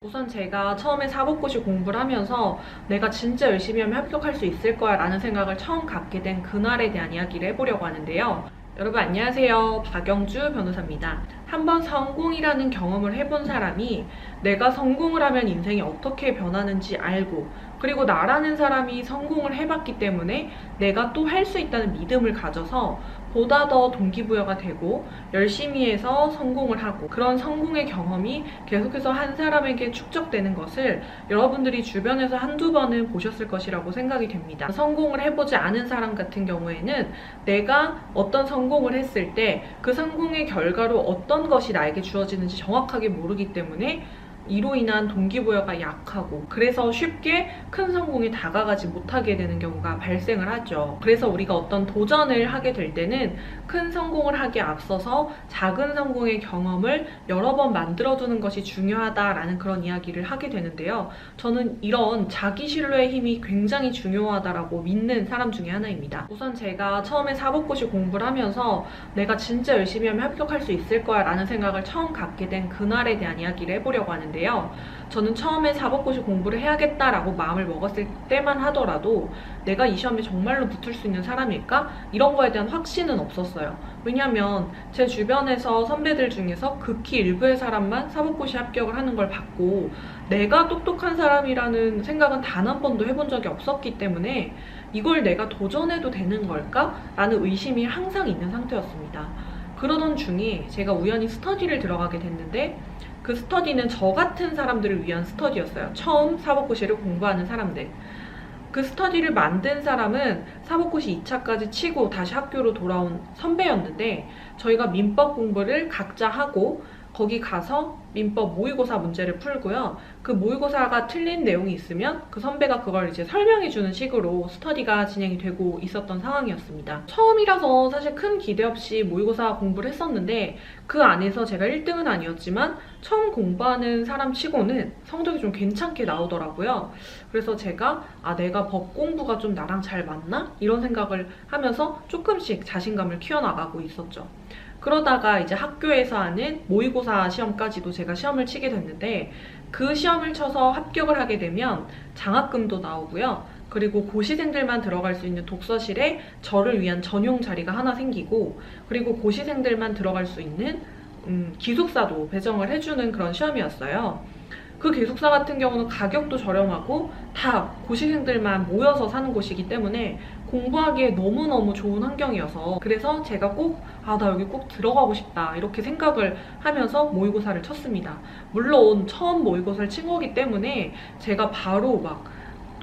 우선 제가 처음에 사법고시 공부를 하면서 내가 진짜 열심히 하면 합격할 수 있을 거야 라는 생각을 처음 갖게 된 그날에 대한 이야기를 해보려고 하는데요. 여러분 안녕하세요. 박영주 변호사입니다. 한번 성공이라는 경험을 해본 사람이 내가 성공을 하면 인생이 어떻게 변하는지 알고 그리고 나라는 사람이 성공을 해봤기 때문에 내가 또 할 수 있다는 믿음을 가져서 보다 더 동기부여가 되고 열심히 해서 성공을 하고 그런 성공의 경험이 계속해서 한 사람에게 축적되는 것을 여러분들이 주변에서 한두 번은 보셨을 것이라고 생각이 됩니다. 성공을 해보지 않은 사람 같은 경우에는 내가 어떤 성공을 했을 때 그 성공의 결과로 어떤 것이 나에게 주어지는지 정확하게 모르기 때문에 이로 인한 동기부여가 약하고 그래서 쉽게 큰 성공에 다가가지 못하게 되는 경우가 발생을 하죠. 그래서 우리가 어떤 도전을 하게 될 때는 큰 성공을 하기에 앞서서 작은 성공의 경험을 여러 번 만들어두는 것이 중요하다라는 그런 이야기를 하게 되는데요. 저는 이런 자기 신뢰의 힘이 굉장히 중요하다라고 믿는 사람 중에 하나입니다. 우선 제가 처음에 사법고시 공부를 하면서 내가 진짜 열심히 하면 합격할 수 있을 거야 라는 생각을 처음 갖게 된 그날에 대한 이야기를 해보려고 하는데 요. 저는 처음에 사법고시 공부를 해야겠다라고 마음을 먹었을 때만 하더라도 내가 이 시험에 정말로 붙을 수 있는 사람일까? 이런 거에 대한 확신은 없었어요. 왜냐면 제 주변에서 선배들 중에서 극히 일부의 사람만 사법고시 합격을 하는 걸 봤고 내가 똑똑한 사람이라는 생각은 단 한 번도 해본 적이 없었기 때문에 이걸 내가 도전해도 되는 걸까? 라는 의심이 항상 있는 상태였습니다. 그러던 중에 제가 우연히 스터디를 들어가게 됐는데 그 스터디는 저 같은 사람들을 위한 스터디였어요. 처음 사법고시를 공부하는 사람들. 그 스터디를 만든 사람은 사법고시 2차까지 치고 다시 학교로 돌아온 선배였는데 저희가 민법 공부를 각자 하고 거기 가서 민법 모의고사 문제를 풀고요. 그 모의고사가 틀린 내용이 있으면 그 선배가 그걸 이제 설명해 주는 식으로 스터디가 진행이 되고 있었던 상황이었습니다. 처음이라서 사실 큰 기대 없이 모의고사 공부를 했었는데 그 안에서 제가 1등은 아니었지만 처음 공부하는 사람 치고는 성적이 좀 괜찮게 나오더라고요. 그래서 제가 아 내가 법 공부가 좀 나랑 잘 맞나? 이런 생각을 하면서 조금씩 자신감을 키워나가고 있었죠. 그러다가 이제 학교에서 하는 모의고사 시험까지도 제가 시험을 치게 됐는데 그 시험을 쳐서 합격을 하게 되면 장학금도 나오고요. 그리고 고시생들만 들어갈 수 있는 독서실에 저를 위한 전용 자리가 하나 생기고 그리고 고시생들만 들어갈 수 있는 음, 기숙사도 배정을 해주는 그런 시험이었어요. 그 기숙사 같은 경우는 가격도 저렴하고 다 고시생들만 모여서 사는 곳이기 때문에 공부하기에 너무너무 좋은 환경이어서 그래서 제가 꼭 아 나 여기 꼭 들어가고 싶다 이렇게 생각을 하면서 모의고사를 쳤습니다. 물론 처음 모의고사를 친 거기 때문에 제가 바로 막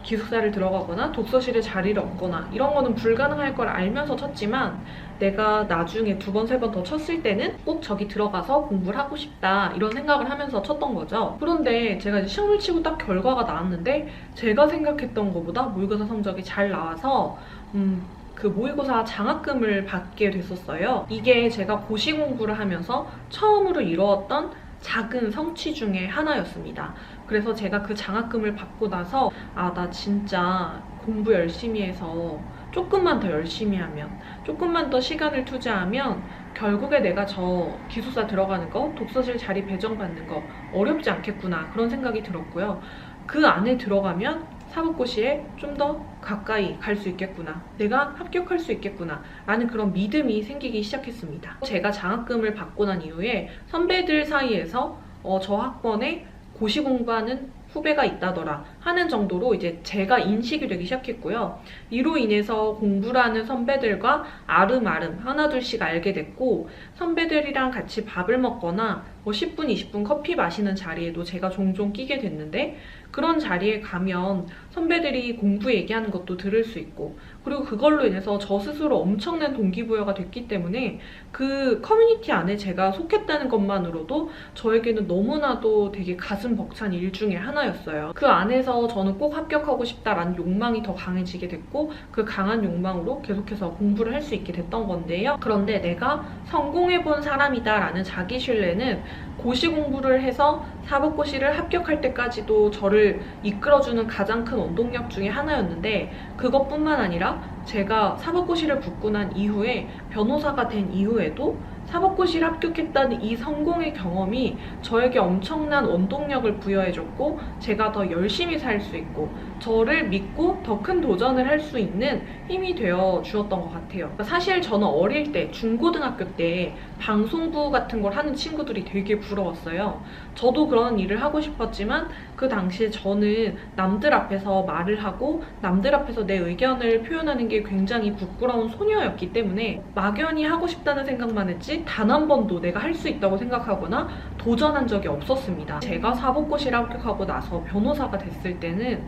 기숙사를 들어가거나 독서실에 자리를 얻거나 이런 거는 불가능할 걸 알면서 쳤지만 내가 나중에 두 번, 세 번 더 쳤을 때는 꼭 저기 들어가서 공부를 하고 싶다 이런 생각을 하면서 쳤던 거죠. 그런데 제가 이제 시험을 치고 딱 결과가 나왔는데 제가 생각했던 것보다 모의고사 성적이 잘 나와서 음, 그 모의고사 장학금을 받게 됐었어요. 이게 제가 고시 공부를 하면서 처음으로 이루었던 작은 성취 중에 하나였습니다. 그래서 제가 그 장학금을 받고 나서 아, 나 진짜 공부 열심히 해서 조금만 더 열심히 하면, 조금만 더 시간을 투자하면 결국에 내가 저 기숙사 들어가는 거, 독서실 자리 배정받는 거 어렵지 않겠구나. 그런 생각이 들었고요. 그 안에 들어가면 사법고시에 좀 더 가까이 갈 수 있겠구나. 내가 합격할 수 있겠구나. 라는 그런 믿음이 생기기 시작했습니다. 제가 장학금을 받고 난 이후에 선배들 사이에서 어, 저 학번에 고시 공부하는 후배가 있다더라 하는 정도로 이제 제가 인식이 되기 시작했고요. 이로 인해서 공부라는 선배들과 아름아름 하나둘씩 알게 됐고 선배들이랑 같이 밥을 먹거나 뭐 10분, 20분 커피 마시는 자리에도 제가 종종 끼게 됐는데 그런 자리에 가면 선배들이 공부 얘기하는 것도 들을 수 있고 그리고 그걸로 인해서 저 스스로 엄청난 동기부여가 됐기 때문에 그 커뮤니티 안에 제가 속했다는 것만으로도 저에게는 너무나도 되게 가슴 벅찬 일 중에 하나였어요. 그 안에서 저는 꼭 합격하고 싶다라는 욕망이 더 강해지게 됐고 그 강한 욕망으로 계속해서 공부를 할 수 있게 됐던 건데요. 그런데 내가 성공해본 사람이다라는 자기 신뢰는 고시 공부를 해서 사법고시를 합격할 때까지도 저를 이끌어주는 가장 큰 원동력 중에 하나였는데 그것뿐만 아니라 제가 사법고시를 붙고 난 이후에 변호사가 된 이후에도 사법고시를 합격했다는 이 성공의 경험이 저에게 엄청난 원동력을 부여해줬고 제가 더 열심히 살 수 있고 저를 믿고 더 큰 도전을 할 수 있는 힘이 되어 주었던 것 같아요. 사실 저는 어릴 때 중고등학교 때 방송부 같은 걸 하는 친구들이 되게 부러웠어요. 저도 그런 일을 하고 싶었지만 그 당시에 저는 남들 앞에서 말을 하고 남들 앞에서 내 의견을 표현하는 게 굉장히 부끄러운 소녀였기 때문에 막연히 하고 싶다는 생각만 했지 단 한 번도 내가 할 수 있다고 생각하거나 도전한 적이 없었습니다. 제가 사법고시를 합격하고 나서 변호사가 됐을 때는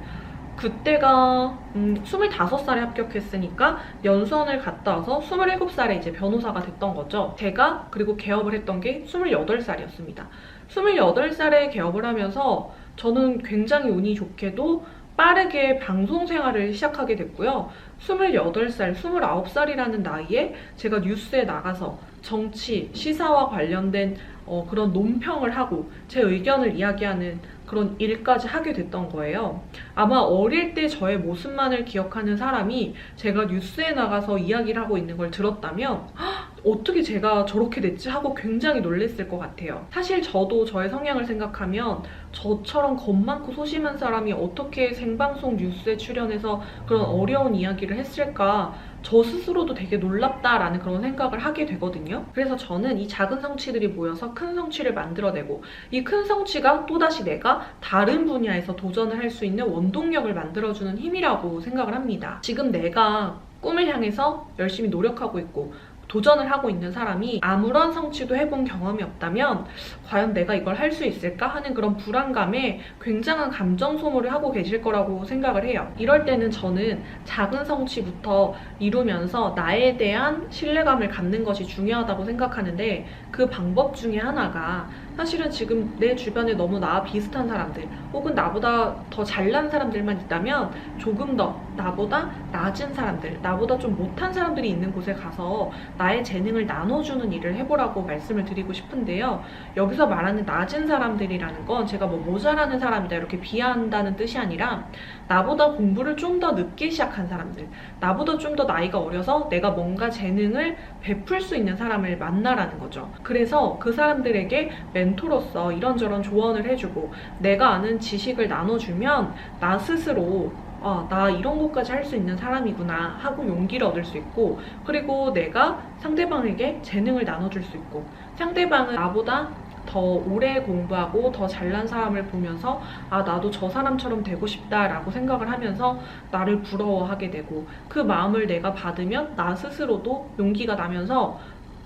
그때가 음, 25살에 합격했으니까 연수원을 갔다 와서 27살에 이제 변호사가 됐던 거죠. 제가 그리고 개업을 했던 게 28살이었습니다. 28살에 개업을 하면서 저는 굉장히 운이 좋게도 빠르게 방송 생활을 시작하게 됐고요. 28살, 29살이라는 나이에 제가 뉴스에 나가서 정치, 시사와 관련된 어, 그런 논평을 하고 제 의견을 이야기하는 그런 일까지 하게 됐던 거예요. 아마 어릴 때 저의 모습만을 기억하는 사람이 제가 뉴스에 나가서 이야기를 하고 있는 걸 들었다면 "헉, 어떻게 제가 저렇게 됐지 하고 굉장히 놀랬을 것 같아요. 사실 저도 저의 성향을 생각하면 저처럼 겁 많고 소심한 사람이 어떻게 생방송 뉴스에 출연해서 그런 어려운 이야기를 했을까 저 스스로도 되게 놀랍다라는 그런 생각을 하게 되거든요. 그래서 저는 이 작은 성취들이 모여서 큰 성취를 만들어내고 이 큰 성취가 또다시 내가 다른 분야에서 도전을 할 수 있는 원동력을 만들어주는 힘이라고 생각을 합니다. 지금 내가 꿈을 향해서 열심히 노력하고 있고 도전을 하고 있는 사람이 아무런 성취도 해본 경험이 없다면 과연 내가 이걸 할 수 있을까 하는 그런 불안감에 굉장한 감정 소모를 하고 계실 거라고 생각을 해요. 이럴 때는 저는 작은 성취부터 이루면서 나에 대한 신뢰감을 갖는 것이 중요하다고 생각하는데 그 방법 중에 하나가 사실은 지금 내 주변에 너무 나와 비슷한 사람들 혹은 나보다 더 잘난 사람들만 있다면 조금 더 나보다 낮은 사람들, 나보다 좀 못한 사람들이 있는 곳에 가서 나의 재능을 나눠주는 일을 해보라고 말씀을 드리고 싶은데요. 여기서 말하는 낮은 사람들이라는 건 제가 뭐 모자라는 사람이다 이렇게 비하한다는 뜻이 아니라 나보다 공부를 좀 더 늦게 시작한 사람들, 나보다 좀 더 나이가 어려서 내가 뭔가 재능을 베풀 수 있는 사람을 만나라는 거죠. 그래서 그 사람들에게 멘토로서 이런저런 조언을 해주고 내가 아는 지식을 나눠주면 나 스스로 아, 나 이런 것까지 할 수 있는 사람이구나 하고 용기를 얻을 수 있고 그리고 내가 상대방에게 재능을 나눠줄 수 있고 상대방은 나보다 더 오래 공부하고 더 잘난 사람을 보면서 아 나도 저 사람처럼 되고 싶다라고 생각을 하면서 나를 부러워하게 되고 그 마음을 내가 받으면 나 스스로도 용기가 나면서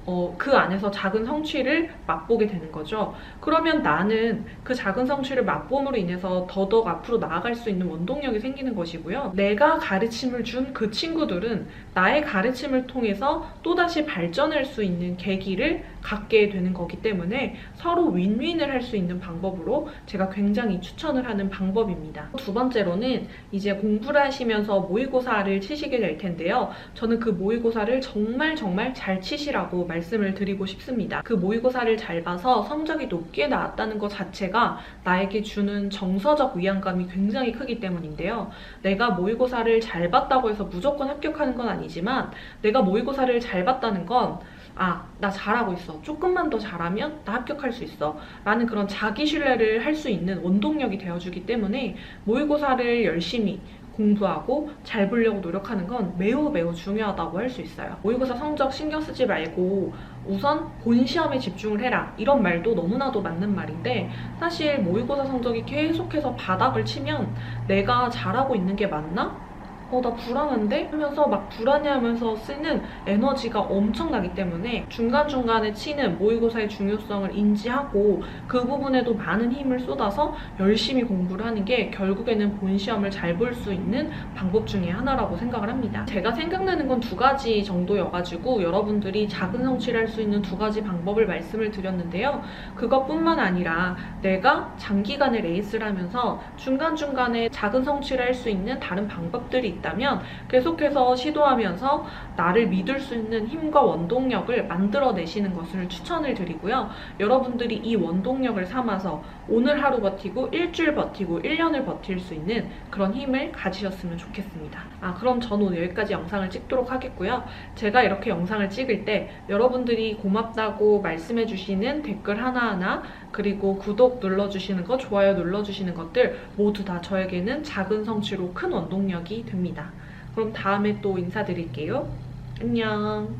어, 그 안에서 작은 성취를 맛보게 되는 거죠. 그러면 나는 그 작은 성취를 맛봄으로 인해서 더더욱 앞으로 나아갈 수 있는 원동력이 생기는 것이고요. 내가 가르침을 준 그 친구들은 나의 가르침을 통해서 또다시 발전할 수 있는 계기를 갖게 되는 거기 때문에 서로 윈윈을 할 수 있는 방법으로 제가 굉장히 추천을 하는 방법입니다. 두 번째로는 이제 공부를 하시면서 모의고사를 치시게 될 텐데요. 저는 그 모의고사를 정말 정말 잘 치시라고 말씀을 드리고 싶습니다. 그 모의고사를 잘 봐서 성적이 높게 나왔다는 것 자체가 나에게 주는 정서적 위안감이 굉장히 크기 때문인데요. 내가 모의고사를 잘 봤다고 해서 무조건 합격하는 건 아니지만 내가 모의고사를 잘 봤다는 건 아, 나 잘하고 있어. 조금만 더 잘하면 나 합격할 수 있어. 라는 그런 자기 신뢰를 할 수 있는 원동력이 되어주기 때문에 모의고사를 열심히 공부하고 잘 보려고 노력하는 건 매우 매우 중요하다고 할 수 있어요. 모의고사 성적 신경 쓰지 말고 우선 본 시험에 집중을 해라. 이런 말도 너무나도 맞는 말인데 사실 모의고사 성적이 계속해서 바닥을 치면 내가 잘하고 있는 게 맞나? 어, 나 불안한데? 하면서 막 불안해하면서 쓰는 에너지가 엄청나기 때문에 중간중간에 치는 모의고사의 중요성을 인지하고 그 부분에도 많은 힘을 쏟아서 열심히 공부를 하는 게 결국에는 본 시험을 잘 볼 수 있는 방법 중에 하나라고 생각을 합니다. 제가 생각나는 건 두 가지 정도여가지고 여러분들이 작은 성취를 할 수 있는 두 가지 방법을 말씀을 드렸는데요. 그것뿐만 아니라 내가 장기간의 레이스를 하면서 중간중간에 작은 성취를 할 수 있는 다른 방법들이 있다면 계속해서 시도하면서 나를 믿을 수 있는 힘과 원동력을 만들어내시는 것을 추천을 드리고요. 여러분들이 이 원동력을 삼아서 오늘 하루 버티고 일주일 버티고 1년을 버틸 수 있는 그런 힘을 가지셨으면 좋겠습니다. 아, 그럼 저는 오늘 여기까지 영상을 찍도록 하겠고요. 제가 이렇게 영상을 찍을 때 여러분들이 고맙다고 말씀해주시는 댓글 하나하나 그리고 구독 눌러주시는 것, 좋아요 눌러주시는 것들 모두 다 저에게는 작은 성취로 큰 원동력이 됩 니다. 그럼 다음에 또 인사드릴게요. 안녕.